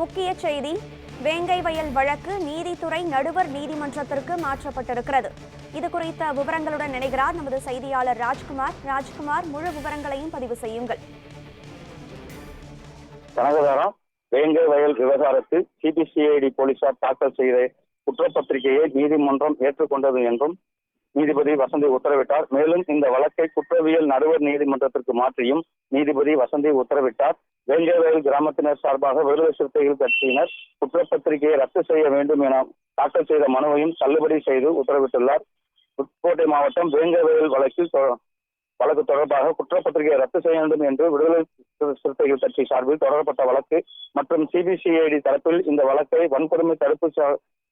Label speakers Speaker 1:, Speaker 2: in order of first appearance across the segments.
Speaker 1: முக்கிய செய்தி வேங்கை வயல் வழக்கு நீதித்துறை நடுவர் நீதிமன்றத்திற்கு மாற்றப்பட்டிருக்கிறது. இது குறித்த விவரங்களுடன் இணைகிறார் நமது செய்தியாளர் ராஜ்குமார். ராஜ்குமார் முழு விவரங்களையும் பதிவு செய்யுங்கள்.
Speaker 2: கனகதாரம் வேங்கை வயல் விவகாரத்தில் சிபிசிஐடி போலீசார் தாக்கல் செய்த குற்றப்பத்திரிகையை நீதிமன்றம் ஏற்றுக்கொண்டது என்றும் நீதிபதி வசந்தி உத்தரவிட்டார். மேலும் இந்த வழக்கை குற்றவியல் நடுவர் நீதிமன்றத்திற்கு மாற்றியும் நீதிபதி வசந்தி உத்தரவிட்டார். வேங்கவேல் கிராமத்தினர் சார்பாக விடுதலை சிறுத்தைகள் கட்சியினர் குற்றப்பத்திரிகையை ரத்து செய்ய வேண்டும் என தாக்கல் செய்த மனுவையும் தள்ளுபடி செய்து உத்தரவிட்டுள்ளார். புதுக்கோட்டை மாவட்டம் வேங்கவயல் வழக்கில் வழக்கு தொடர்பாக குற்றப்பத்திரிகையை ரத்து செய்ய வேண்டும் என்று விடுதலை சிறுத்தைகள் கட்சி சார்பில் தொடரப்பட்ட வழக்கு மற்றும் சிபிசிஐடி தரப்பில் இந்த வழக்கை வன்கொடுமை தடுப்பு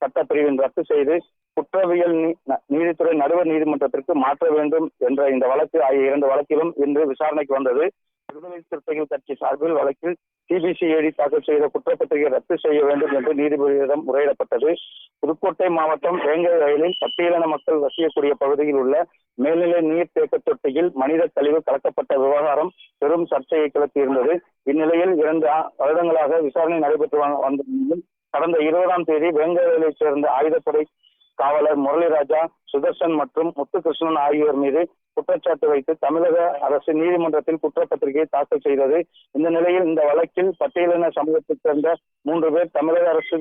Speaker 2: சட்டப்பிரிவின் ரத்து செய்து குற்றவியல் நீ- நீதித்துறை நடுவர் நீதிமன்றத்திற்கு மாற்ற வேண்டும் என்ற இந்த வழக்கு ஆகிய இரண்டு வழக்கிலும் இன்று விசாரணைக்கு வந்தது. விடுதலை சிறுத்தைகள் கட்சி சார்பில் வழக்கில் சிபிசிஐடி தாக்கல் செய்த குற்றப்பத்திரிகை ரத்து செய்ய வேண்டும் என்று நீதிபதியிடம் முறையிடப்பட்டது. புதுக்கோட்டை மாவட்டம் வேங்கை வயலில் பட்டியலின மக்கள் வசியக்கூடிய பகுதியில் உள்ள மேல்நிலை நீர் தேக்க தொட்டியில் மனித கழிவு கலக்கப்பட்ட விவகாரம் பெரும் சர்ச்சையை கிளப்பியிருந்தது இந்நிலையில் இரண்டு வருடங்களாக விசாரணை நடைபெற்று வந்த கடந்த இருபதாம் தேதி வேங்கை வயலைச் சேர்ந்த ஆயுதப்படை காவலர் முரளிராஜா சுதர்சன் மற்றும் முத்துகிருஷ்ணன் ஆகியோர் மீது குற்றச்சாட்டு வைத்து தமிழக அரசு நீதிமன்றத்தில் குற்றப்பத்திரிகை தாக்கல் செய்தது. இந்த நிலையில் இந்த வழக்கில் பட்டியலின சமூகத்தைச் சேர்ந்த மூன்று பேர் தமிழக அரசு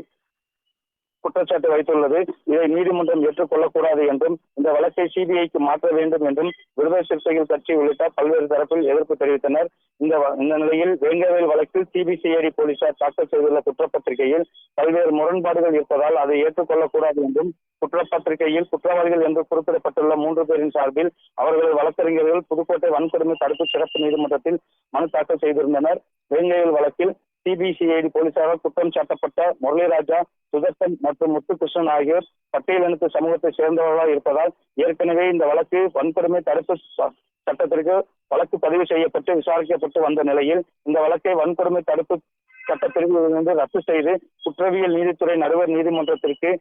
Speaker 2: குற்றச்சாட்டு வைத்துள்ளது. இதை நீதிமன்றம் ஏற்றுக்கொள்ளக்கூடாது என்றும் இந்த வழக்கை சிபிஐக்கு மாற்ற வேண்டும் என்றும் விடுதலை சிறுத்தைகள் கட்சி உள்ளிட்ட பல்வேறு தரப்பில் எதிர்ப்பு தெரிவித்தனர். இந்த வ- இந்த நிலையில் வேங்கவேல் வழக்கில் சிபிசிஐடி போலீசார் தாக்கல் செய்துள்ள குற்றப்பத்திரிகையில் பல்வேறு முரண்பாடுகள் இருப்பதால் அதை ஏற்றுக்கொள்ளக்கூடாது என்றும் குற்றப்பத்திரிகையில் குற்றவாளிகள் என்று குறிப்பிடப்பட்டுள்ள மூன்று பேரின் சார்பில் அவர்களது வழக்கறிஞர்கள் புதுக்கோட்டை வன்கொடுமை தடுப்பு சிறப்பு நீதிமன்றத்தில் மனு தாக்கல் செய்திருந்தனர். வேங்கையில் வழக்கில் சிபிசிஐடி போலீசாரால் குற்றம் சாட்டப்பட்ட முரளிராஜா சுதர்சன் மற்றும் முத்துகிருஷ்ணன் ஆகியோர் பட்டியலினத்து சமூகத்தை சேர்ந்தவர்களாக இருப்பதால் ஏற்கனவே இந்த வழக்கு வன்கொடுமை தடுப்பு சட்டத்திற்கு வழக்கு பதிவு செய்யப்பட்டு விசாரிக்கப்பட்டு வந்த நிலையில் இந்த வழக்கை வன்கொடுமை தடுப்பு சட்டப்பிரிவிலிருந்து ரத்து செய்து குற்றவியல் நீதித்துறை நடுவர் நீதிமன்றத்திற்கு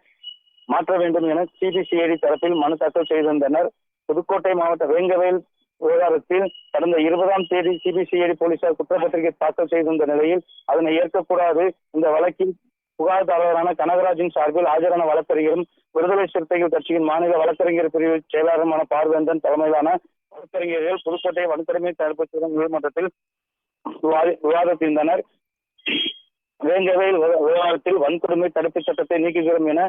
Speaker 2: மாற்ற வேண்டும் என சிபிசிஐடி தரப்பில் மனு தாக்கல் செய்திருந்தனர். புதுக்கோட்டை மாவட்ட வேங்கவேல் விவகாரத்தில் கடந்த இருபதாம் தேதி சிபிசிஐடி போலீசார் குற்றப்பத்திரிகை தாக்கல் செய்திருந்த நிலையில் அதனை ஏற்கக்கூடாது இந்த வழக்கில் புகார்தாரரான கனகராஜின் சார்பில் ஆஜரான வழக்கறிஞரும் விடுதலை சிறுத்தைகள் கட்சியின் மாநில வழக்கறிஞர் பிரிவு செயலாளருமான பார்வேந்தன் தலைமையிலான வழக்கறிஞர்கள் புதுக்கோட்டை வன்கொடுமை தடுப்பு நீதிமன்றத்தில் விவாதி- விவாதித்திருந்தனர். வேங்கவேல் விவகாரத்தில் வன்கொடுமை தடுப்பு சட்டத்தை நீக்குகிறோம் என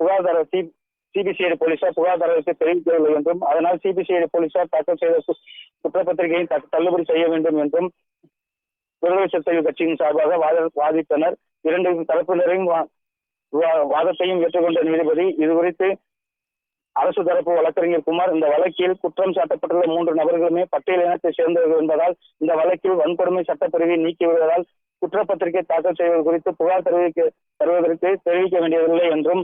Speaker 2: புகார்தார சி சிபிசிஐடி போலீசார் புகார்தாரருக்கு தெரிவிக்கவில்லை என்றும் அதனால் சிபிசிஐடி போலீசார் தாக்கல் செய்த குற்றப்பத்திரிகையை தள்ளுபடி செய்ய வேண்டும் என்றும் விடுதலை சிறுத்தைகள் கட்சியின் சார்பாக வாதித்தனர் இரண்டு தரப்பினரையும் வாதத்தையும் ஏற்றுக்கொண்ட நீதிபதி இது குறித்து அரசு தரப்பு வழக்கறிஞர் குமார் இந்த வழக்கில் குற்றம் சாட்டப்பட்டுள்ள மூன்று நபர்களுமே பட்டியல் இனத்தை சேர்ந்தவர்கள் என்பதால் இந்த வழக்கில் வன்கொடுமை சட்டப்பிரிவை நீக்கிவிடுவதால் குற்றப்பத்திரிகை தாக்கல் செய்வது குறித்து புகார் தெரிவிக்க தருவதற்கு தெரிவிக்க வேண்டியதில்லை என்றும்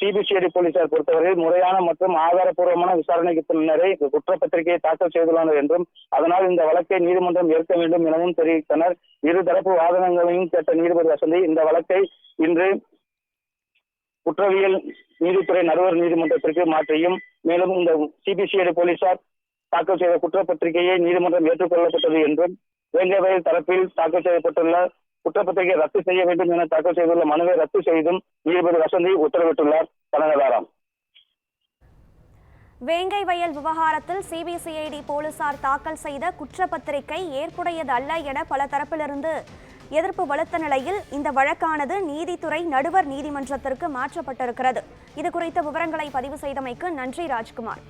Speaker 2: சிபிசிஐடி போலீசார் பொறுத்தவரை முறையான மற்றும் ஆதாரப்பூர்வமான விசாரணைக்கு பின்னரே குற்றப்பத்திரிகையை தாக்கல் செய்துள்ளனர் என்றும் அதனால் இந்த வழக்கை நீதிமன்றம் ஏற்க வேண்டும் எனவும் தெரிவித்தனர். இருதரப்பு தரப்பு கேட்ட நீதிபதி வசந்தி இந்த வழக்கை இன்று குற்றவியல் நீதித்துறை நடுவர் நீதிமன்றத்திற்கு மாற்றியும் மேலும் இந்த சிபிசிஐடி போலீசார் தாக்கல் செய்த குற்றப்பத்திரிகையை நீதிமன்றம் ஏற்றுக்கொள்ளப்பட்டது என்றும் வேங்கவயல் தரப்பில் தாக்கல் செய்யப்பட்டுள்ள குற்றப்பத்திரிகை ரத்து செய்ய வேண்டும் என தாக்கல் செய்துள்ள மனுவை ரத்து செய்தும் நீதிபதி வசந்தி உத்தரவிட்டுள்ளார் கனகதாரம்
Speaker 1: வேங்கை வயல் விவகாரத்தில் சிபிசிஐடி போலீசார் தாக்கல் செய்த குற்றப்பத்திரிகை ஏற்புடையது அல்ல என பல தரப்பிலிருந்து எதிர்ப்பு வலுத்த நிலையில் இந்த வழக்கானது நீதித்துறை நடுவர் நீதிமன்றத்திற்கு மாற்றப்பட்டிருக்கிறது. இது குறித்த விவரங்களை பதிவு செய்தமைக்கு நன்றி ராஜ்குமார்.